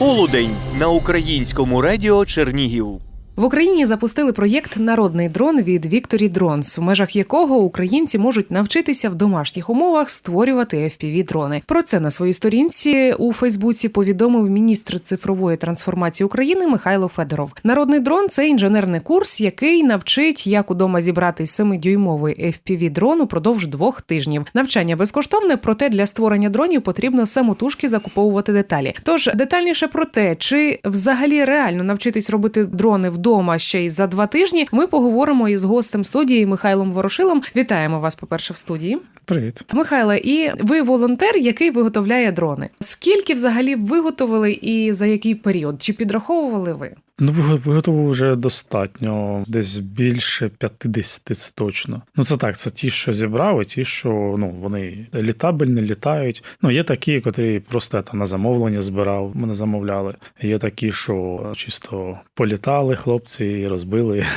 Полудень на українському радіо Чернігів. В Україні запустили проєкт Народний дрон від Вікторі Дронс, в межах якого українці можуть навчитися в домашніх умовах створювати fpv дрони. Про це на своїй сторінці у Фейсбуці повідомив міністр цифрової трансформації України Михайло Федоров. Народний дрон це інженерний курс, який навчить, як удома зібрати 7-дюймовий fpv дрон упродовж двох тижнів. Навчання безкоштовне, проте для створення дронів потрібно самотужки закуповувати деталі. Тож детальніше про те, чи взагалі реально навчитись робити дрони вдома ще й за два тижні, ми поговоримо із гостем студії Михайлом Ворошилом. Вітаємо вас, по-перше, в студії. Привіт. Михайле, і ви волонтер, який виготовляє дрони. Скільки взагалі виготовили і за який період? Чи підраховували ви? Ну, ви- виготовив вже достатньо, десь більше 50 це точно. Ну, це так, це ті, що зібрав, і ті, що ну, вони літабельні, літають. Ну, є такі, котрі просто я там на замовлення збирав, мене замовляли. Є такі, що чисто політали хлопці і розбили.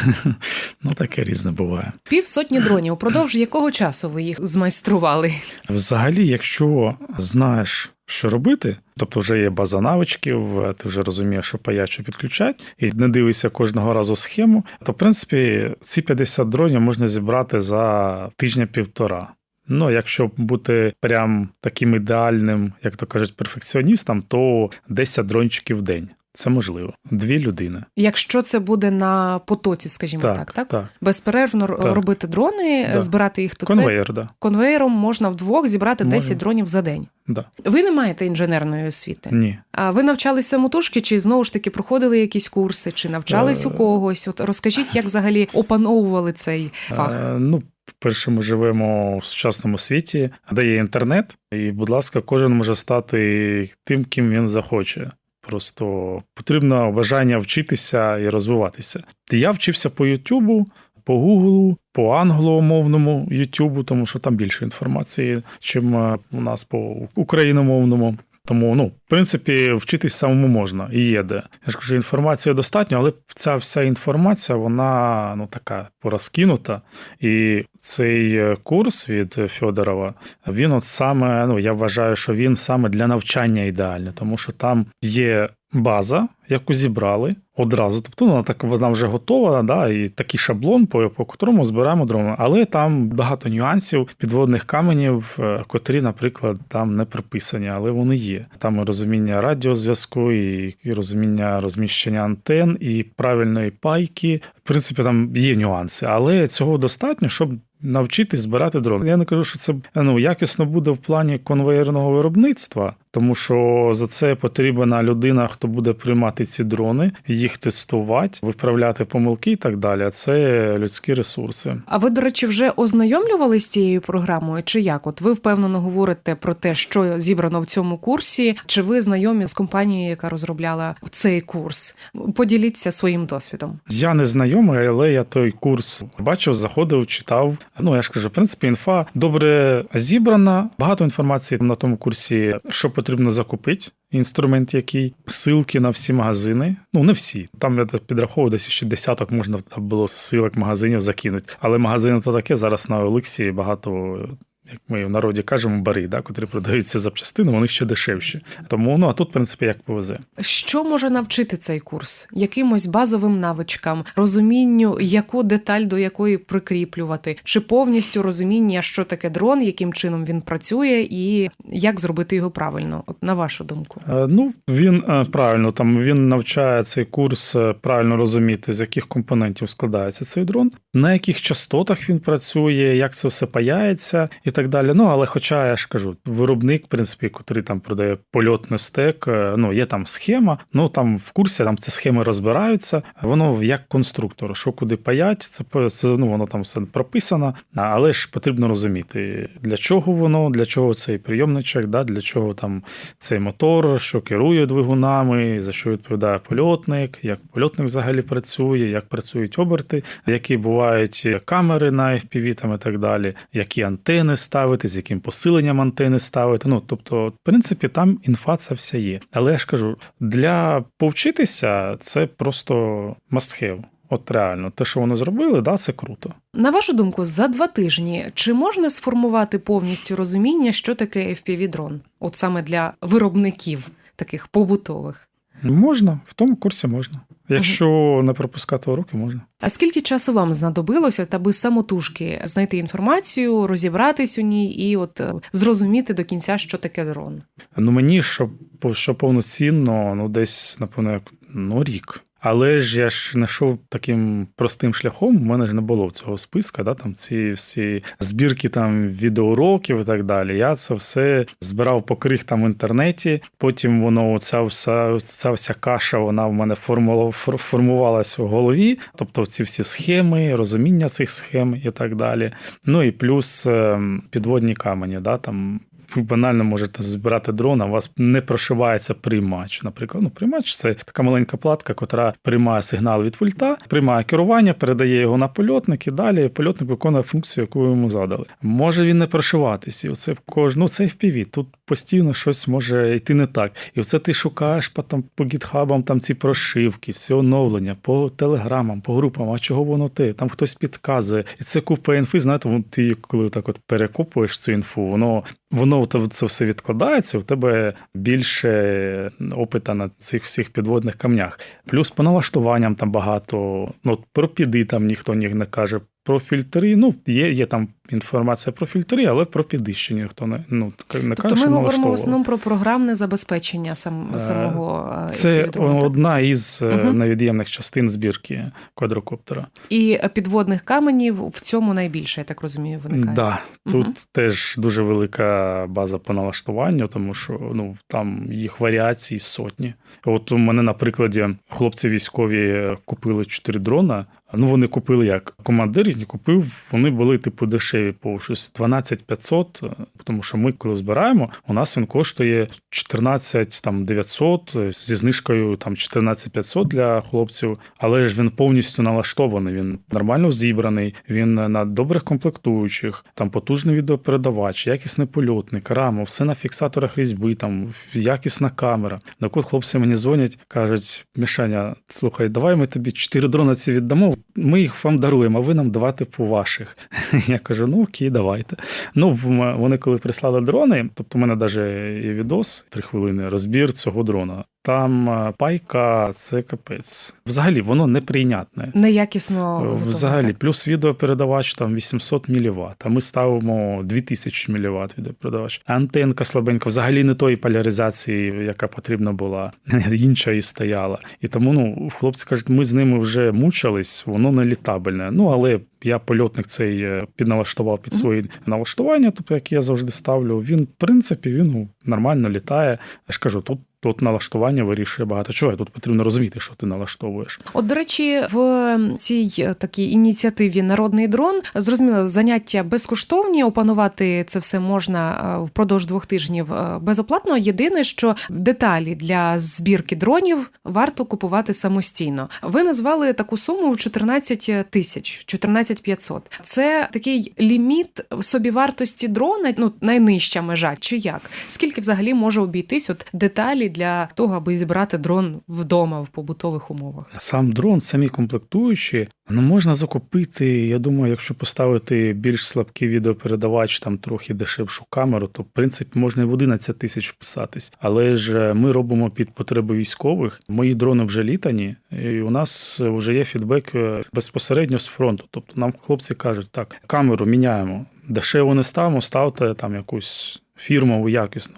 Ну, таке різне буває. Півсотні дронів. Упродовж якого часу ви їх змайстрували? Взагалі, якщо знаєш, що робити, тобто вже є база навичків, ти вже розумієш, що паять, що підключать, і не дивишся кожного разу схему, то в принципі ці 50 дронів можна зібрати за тижня-півтора. Ну, якщо бути прям таким ідеальним, як то кажуть, перфекціоністом, то 10 дрончиків в день. Це можливо. Дві людини. Якщо це буде на потоці, скажімо так, так? так. Безперервно р- Так. робити дрони, Да. збирати їх, то це да. конвейером можна вдвох зібрати Можна. 10 дронів за день. да. Ви не маєте інженерної освіти. Ні. А ви навчались самотужки, чи знову ж таки проходили якісь курси, чи навчались Е, у когось? От розкажіть, як взагалі опановували цей фах? Е, Ну, по-перше, ми живемо в сучасному світі, де є інтернет, і, будь ласка, кожен може стати тим, ким він захоче. Просто потрібно бажання вчитися і розвиватися. Я вчився по Ютубу, по Гуглу, по англомовному Ютубу, тому що там більше інформації, чим е, у нас по україномовному. Тому, ну, в принципі, вчитись самому можна і є де. Я ж кажу, інформації достатньо, але ця вся інформація, вона ну така порозкинута. І цей е, курс від Федорова, він от саме, ну я вважаю, що він саме для навчання ідеальний, тому що там є база, яку зібрали одразу. Тобто вона так вона вже готова, да, і такий шаблон, по, по котрому збираємо дрони. Але там багато нюансів, підводних каменів, е, котрі, наприклад, там не прописані, але вони є. Там і розуміння радіозв'язку, і розуміння розміщення антен, і правильної пайки. В принципі, там є нюанси, але цього достатньо, щоб. Навчитись збирати дрони. Я не кажу, що це ну якісно буде в плані конвейерного виробництва, тому що за це потрібна людина, хто буде приймати ці дрони, їх тестувати, виправляти помилки і так далі. Це людські ресурси. А ви, до речі, вже ознайомлювалися з цією програмою? Чи як? От ви впевнено говорите про те, що зібрано в цьому курсі? Чи ви знайомі з компанією, яка розробляла цей курс? Поділіться своїм досвідом. Я не знайомий, але я той курс бачив, заходив, читав. Ну я ж кажу, в принципі, інфа добре зібрана. Багато інформації на тому курсі, що потрібно закупити. Інструмент, який ссылки на всі магазини. Ну не всі. Там я підраховую, десь ще десяток можна було ссылок магазинів закинути. Але магазини то таке зараз на Олексії багато. Як ми в народі кажемо, бари, да, котрі продаються запчастини, вони ще дешевші. Тому ну а тут, в принципі, як повезе. Що може навчити цей курс? Якимось базовим навичкам, розумінню, яку деталь до якої прикріплювати, чи повністю розуміння, що таке дрон, яким чином він працює, і як зробити його правильно, от на вашу думку. Е, Ну, він е, правильно там він навчає цей курс е, правильно розуміти, з яких компонентів складається цей дрон, на яких частотах він працює, як це все паяється і так далі. Ну, але хоча я ж кажу, виробник, в принципі, котрий там продає польотний стек, е, ну є там схема. Ну там в курсі там ці схеми розбираються. Воно як конструктор, що куди паять, це, це ну воно там все прописано. Але ж потрібно розуміти, для чого воно, для чого цей прийомничок, да, для чого там цей мотор, що керує двигунами, за що відповідає польотник, як польотник взагалі працює, як працюють оберти, які бувають камери на FPV там і так далі, які антени ставити, з яким посиленням антени ставити. Ну тобто, в принципі, там інфа це вся є. Але я ж кажу, для повчитися це просто must have. От реально, те, що вони зробили, да, це круто. На вашу думку, за два тижні чи можна сформувати повністю розуміння, що таке FPV-дрон? От саме для виробників таких побутових? Можна, в тому курсі можна. Якщо не пропускати уроки, можна. А скільки часу вам знадобилося, аби самотужки знайти інформацію, розібратись у ній і от е, зрозуміти до кінця, що таке дрон? Ну мені, що що повноцінно, ну десь, напевно, як ну, рік. Але ж я ж не йшов таким простим шляхом. У мене ж не було цього списка, да, там ці всі збірки там відеоуроків і так далі. Я це все збирав по крихтам в інтернеті. Потім воно ця вся, ця вся каша, вона в мене формула- фор- формувалась в голові. Тобто ці всі схеми, розуміння цих схем і так далі. Ну і плюс ем, підводні камені, да, там ви банально можете збирати дрон, а у вас не прошивається приймач. Наприклад, ну приймач це така маленька платка, яка приймає сигнал від пульта, приймає керування, передає його на польотник і далі польотник виконує функцію, яку йому задали. Може він не прошиватись, і оце кож... ну, це FPV, Тут постійно щось може йти не так. І оце ти шукаєш потім по гітхабам там ці прошивки, всі оновлення, по телеграмам, по групам, а чого воно те? Там хтось підказує. І це купа інфи, знаєте, ти коли так от перекопуєш цю інфу, воно воно це все відкладається, у тебе більше опита на цих всіх підводних камнях. Плюс по налаштуванням там багато. Ну, про піди там ніхто ні не каже. Про фільтри, ну є, є там інформація про фільтри, але про піди ще ніхто не, ну, не Тобто ми говоримо в основному про програмне забезпечення сам, Е, самого е, Це одна із Мгм. невід'ємних частин збірки квадрокоптера. і підводних каменів в цьому найбільше, я так розумію, виникає. Да, тут Мгм. теж дуже велика база по налаштуванню, тому що ну там їх варіацій сотні. От у мене на прикладі хлопці військові купили чотири дрона. Ну вони купили як командир їх купив. Вони були типу дешеві по щось 12 500, е, тому що ми коли збираємо, у нас він коштує 14 там 900 е, зі знижкою там 14 500 для хлопців. Але ж він повністю налаштований. Він нормально зібраний. Він на добрих комплектуючих, там потужний відеопередавач, якісний польотник, рама, все на фіксаторах різьби, там якісна камера. Так от хлопці мені дзвонять, кажуть: Мішаня, слухай, давай ми тобі чотири дрона ці віддамо. Ми їх вам даруємо, а ви нам два типу ваших. Я кажу: ну окей, давайте. Ну, вони коли прислали дрони, тобто в мене навіть є відос, три хвилини, розбір цього дрона. Там е, пайка, це капець. Взагалі, воно неприйнятне. Неякісно Е, Взагалі, так. плюс відеопередавач там 800 мВт, а ми ставимо 2000 мВт відеопередавач. Антенка слабенька, взагалі не тої поляризації, яка потрібна була, інша і стояла. І тому ну, хлопці кажуть, ми з ними вже мучились, воно не літабельне. Ну, але я польотник цей е, підналаштував під свої налаштування, тобто, які я завжди ставлю. Він, в принципі, він ну, нормально літає. Я ж кажу, тут. Тут налаштування вирішує багато чого. Тут потрібно розуміти, що ти налаштовуєш. От, до речі, в цій е, такій ініціативі Народний дрон зрозуміло, заняття безкоштовні. Опанувати це все можна е, впродовж двох тижнів е, безоплатно. Єдине, що деталі для збірки дронів варто купувати самостійно. Ви назвали таку суму в 14 тисяч, 14 500. Це такий ліміт собівартості дрона, ну найнижча межа, чи як? Скільки взагалі може обійтись от деталі для того, аби зібрати дрон вдома в побутових умовах? Сам дрон, самі комплектуючі, ну можна закупити. Я думаю, якщо поставити більш слабкий відеопередавач, там трохи дешевшу камеру, то в принципі можна і в 11 тисяч вписатись. Але ж е, ми робимо під потреби військових. Мої дрони вже літані, і у нас вже є фідбек е, безпосередньо з фронту. Тобто нам хлопці кажуть, так, камеру міняємо. Дешево не ставимо, ставте там якусь фірмову якісну.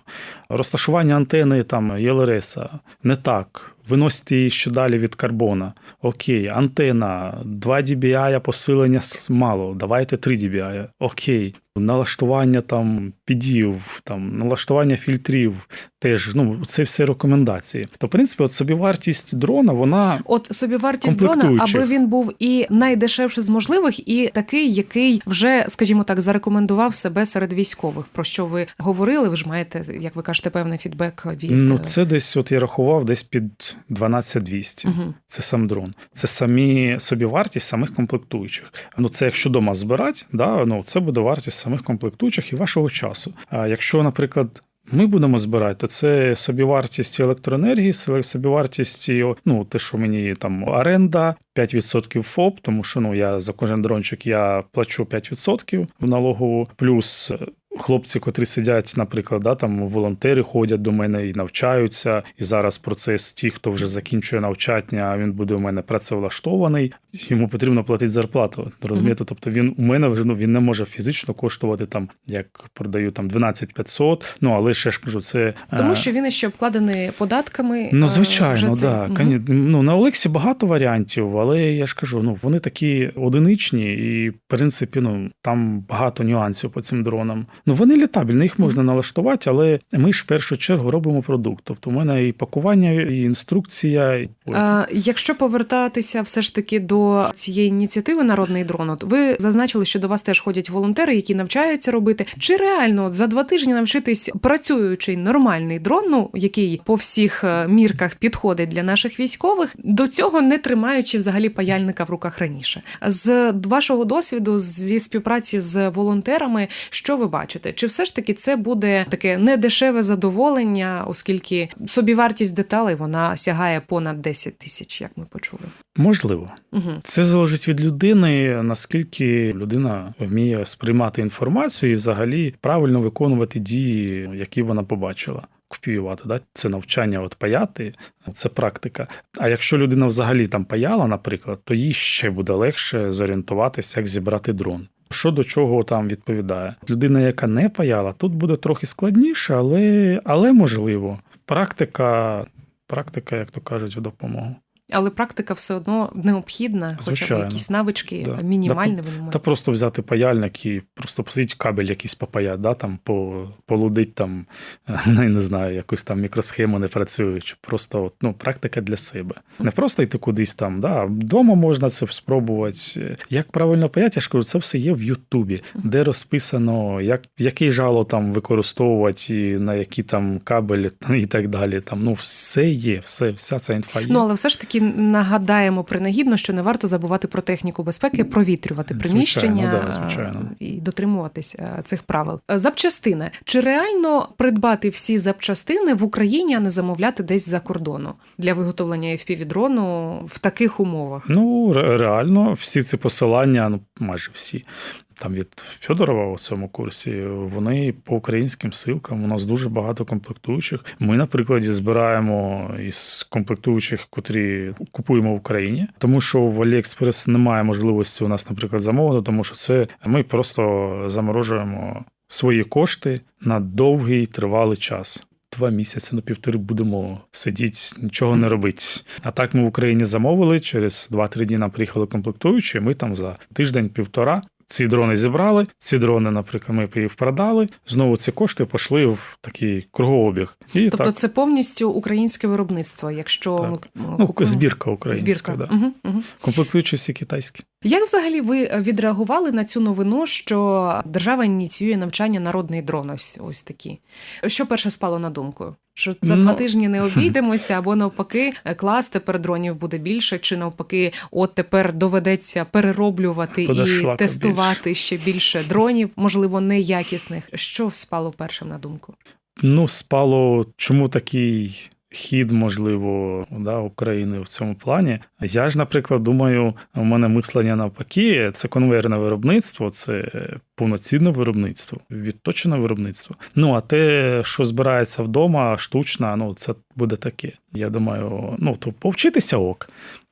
Розташування антени там ЄЛРС не так. Виносите її ще далі від карбона. Окей, антена, 2 dBi посилення мало, давайте 3 dBi. Окей. Налаштування там підів, там налаштування фільтрів, теж ну це все рекомендації. То, в принципі, от собівартість дрона, вона От собівартість дрона, аби він був і найдешевший з можливих, і такий, який вже, скажімо так, зарекомендував себе серед військових. Про що ви говорили? Ви ж маєте, як ви кажете, певний фідбек від ну е, це десь, от я рахував, десь під 12200. Мгм. Це сам дрон. Це самі собівартість самих комплектуючих. Ну це якщо дома збирати, да, ну це буде вартість самих комплектуючих і вашого часу. А якщо, наприклад. Ми будемо збирати, то це собівартість електроенергії, собівартість, ну, те, що мені там оренда, 5% ФОП, тому що ну, я за кожен дрончик я плачу 5% в налогову, плюс хлопці, котрі сидять, наприклад, да, там волонтери ходять до мене і навчаються. І зараз процес ті, хто вже закінчує навчання, він буде у мене працевлаштований. Йому потрібно платити зарплату. Розумієте? Тобто він у мене вже ну він не може фізично коштувати там, як продаю там 12 500, Ну але ще ж кажу, це Тому е, що він ще обкладений податками. Ну, е, звичайно, вже це. да. Коні- Ну, на Олексі багато варіантів, але я ж кажу, ну вони такі одиничні, і в принципі, ну там багато нюансів по цим дронам. Ну вони літабельні, їх можна налаштувати, але ми ж в першу чергу робимо продукт. Тобто, у мене і пакування, і інструкція. І... А, якщо повертатися все ж таки до цієї ініціативи Народний дрон, от ви зазначили, що до вас теж ходять волонтери, які навчаються робити. Чи реально от за два тижні навчитись працюючий нормальний дрон, ну який по всіх е, мірках підходить для наших військових, до цього не тримаючи взагалі паяльника в руках раніше? З вашого досвіду зі співпраці з волонтерами, що ви бачите? Чи все ж таки це буде таке недешеве задоволення, оскільки собівартість деталей вона сягає понад 10 тисяч, як ми почули? Можливо. Угу. Це залежить від людини, наскільки людина вміє сприймати інформацію і взагалі правильно виконувати дії, які вона побачила. Копіювати, да? це навчання от паяти, це практика. А якщо людина взагалі там паяла, наприклад, то їй ще буде легше зорієнтуватися, як зібрати дрон. Що до чого там відповідає? Людина, яка не паяла, тут буде трохи складніше, але, але можливо. Практика, практика, як то кажуть, в допомогу. Але практика все одно необхідна, хоча б якісь навички Да. мінімальні Да, вони мають. Та просто взяти паяльник і просто посидіть кабель якийсь попаять, да, там, по, полудить там, я не знаю, якусь там мікросхему не працюючи. Просто от, ну, практика для себе. Не просто йти кудись там, да, вдома можна це спробувати. Як правильно паять, я ж кажу, це все є в Ютубі, де розписано, як, який жало там використовувати, і на які там кабелі і так далі. Там, ну, все є, все, вся ця інфа є. Ну але все ж таки нагадаємо принагідно, що не варто забувати про техніку безпеки, провітрювати Звичайно, приміщення да, звичайно. е, і дотримуватись е, цих правил. Запчастини чи реально придбати всі запчастини в Україні, а не замовляти десь за кордону для виготовлення fpv дрону в таких умовах? Ну, реально, всі ці посилання, ну майже всі. Там від Федорова у цьому курсі, вони по українським силкам. У нас дуже багато комплектуючих. Ми, наприклад, збираємо із комплектуючих, котрі купуємо в Україні, тому що в AliExpress немає можливості у нас, наприклад, замовити, тому що це ми просто заморожуємо свої кошти на довгий тривалий час. Два місяці на півтори будемо сидіти, нічого не робити. А так ми в Україні замовили. Через 2-3 дні нам приїхали комплектуючі. Ми там за тиждень-півтора ці дрони зібрали. Ці дрони, наприклад, ми їх продали. Знову ці кошти пішли в такий кругообіг. І Тобто так, це повністю українське виробництво, якщо Так. ми ну, купуємо- збірка українська. збірка. Да. Угу, угу. Комплектуючі всі китайські. Як взагалі ви відреагували на цю новину, що держава ініціює навчання народний дрон? Ось ось такі. Що перше спало на думку? Що за Ну, два тижні не обійдемося, або навпаки, клас тепер дронів буде більше, чи навпаки, от тепер доведеться перероблювати і тестувати тестувати ще більше дронів, можливо, неякісних. Що спало першим на думку? Ну, спало, чому такий хід, можливо, да, України в цьому плані. Я ж, наприклад, думаю, у мене мислення навпаки, це конвейерне виробництво, це повноцінне виробництво, відточене виробництво. Ну, а те, що збирається вдома, штучно, ну, це буде таке. Я думаю, ну, то повчитися ок.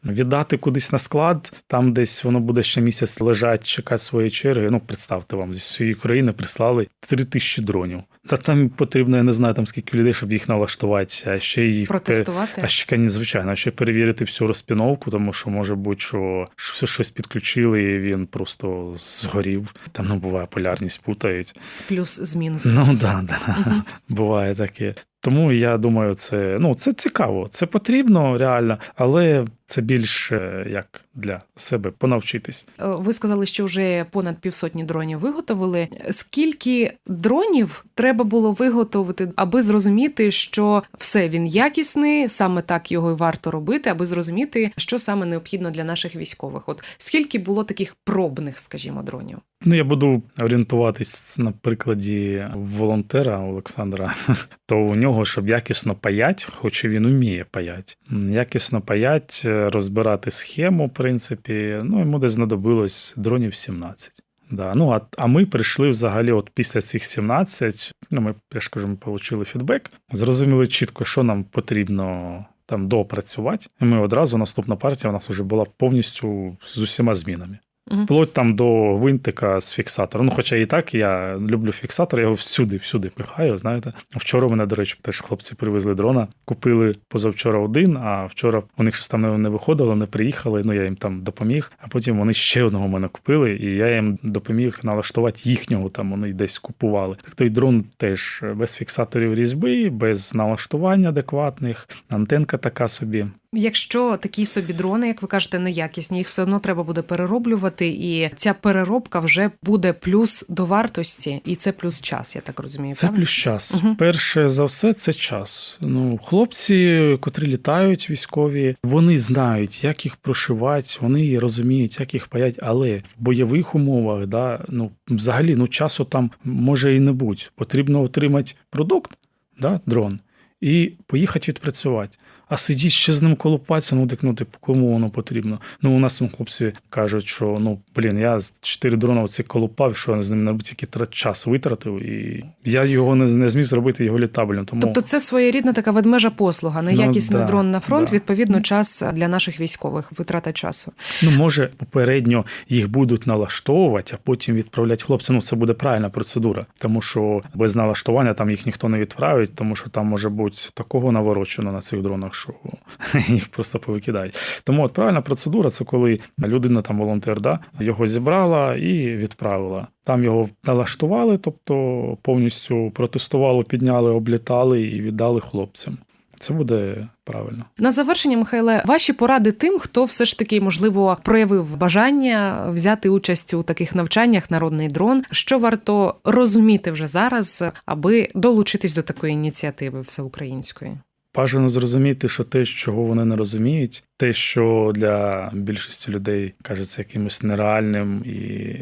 Віддати кудись на склад, там десь воно буде ще місяць лежать, чекати своєї черги. Ну, представте вам, зі всієї країни прислали три тисячі дронів. Та там потрібно, я не знаю, там скільки людей, щоб їх налаштувати, а ще й Протестувати? а ще звичайно, а ще перевірити всю розпіновку, тому що може бути, що що щось підключили, і він просто згорів. Там ну буває полярність путають. Плюс з мінусом. Ну да, да. Буває таке. Тому я думаю, це ну це цікаво, це потрібно реально, але це більше як для себе понавчитись. Е, Ви сказали, що вже понад півсотні дронів виготовили. Скільки дронів треба було виготовити, аби зрозуміти, що все він якісний, саме так його і варто робити, аби зрозуміти, що саме необхідно для наших військових? От скільки було таких пробних, скажімо, дронів? Ну, я буду орієнтуватись на прикладі волонтера Олександра, то у нього, щоб якісно паять, хоч і він вміє паять, якісно паять, розбирати схему, в принципі, ну йому десь знадобилось дронів 17. Да. Ну, а, а ми прийшли взагалі, от після цих 17, ну, ми, я ж кажу, ми отримали фідбек, зрозуміли чітко, що нам потрібно там доопрацювати. І ми одразу наступна партія у нас вже була повністю з усіма змінами. Мгм. Вплоть там до гвинтика з фіксатора. Ну, хоча і так я люблю фіксатор, я його всюди, всюди пихаю. Знаєте, вчора мене, до речі, теж хлопці привезли дрона, купили позавчора один, а вчора у них щось там не виходило, не приїхали. Ну я їм там допоміг. А потім вони ще одного мене купили, і я їм допоміг налаштувати їхнього. Там вони десь купували. Так той дрон теж без фіксаторів різьби, без налаштувань адекватних, антенка така собі. Якщо такі собі дрони, як ви кажете, неякісні, їх все одно треба буде перероблювати, і ця переробка вже буде плюс до вартості, і це плюс час, я так розумію. Це правильно? плюс час. Мгм. Перше за все, це час. Ну, хлопці, котрі літають, військові, вони знають, як їх прошивати, вони розуміють, як їх паять, але в бойових умовах, да, ну, взагалі, ну, часу там може і не бути. Потрібно отримати продукт, да, дрон, і поїхати відпрацювати. А сидіть ще з ним колупатися, ну так ну типу, кому воно потрібно. Ну, у нас ну, хлопці кажуть, що ну блін, я з чотири дрона оці колупав, що я з ним на тільки час витратив, і я його не, не зміг зробити його літабельним. Тому Тобто це своєрідна така ведмежа послуга, неякісний Ну, да, дрон на фронт, да. відповідно, час для наших військових, витрата часу. ну може попередньо їх будуть налаштовувати, а потім відправляти хлопцям. Ну це буде правильна процедура, тому що без налаштування там їх ніхто не відправить, тому що там може бути такого наворочено на цих дронах, що їх просто повикидають. Тому от правильна процедура це коли людина там волонтер, да, його зібрала і відправила. Там його налаштували, тобто повністю протестували, підняли, облітали і віддали хлопцям. Це буде правильно. На завершення, Михайле, ваші поради тим, хто все ж таки можливо проявив бажання взяти участь у таких навчаннях народний дрон. Що варто розуміти вже зараз, аби долучитись до такої ініціативи всеукраїнської? Бажано зрозуміти, що те, чого вони не розуміють, те, що для більшості людей кажеться якимось нереальним і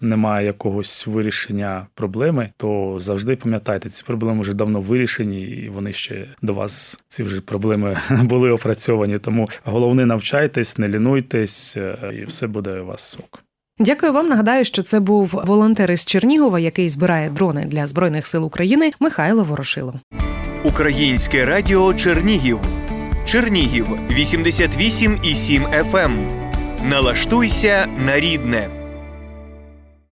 немає якогось вирішення проблеми, то завжди пам'ятайте, ці проблеми вже давно вирішені, і вони ще до вас ці вже проблеми були опрацьовані. Тому головне навчайтесь, не лінуйтесь, е, і все буде у вас сок. Дякую вам. Нагадаю, що це був волонтер із Чернігова, який збирає дрони для збройних сил України, Михайло Ворошило. Українське радіо Чернігів. Чернігів 88,7 FM. Налаштуйся на рідне.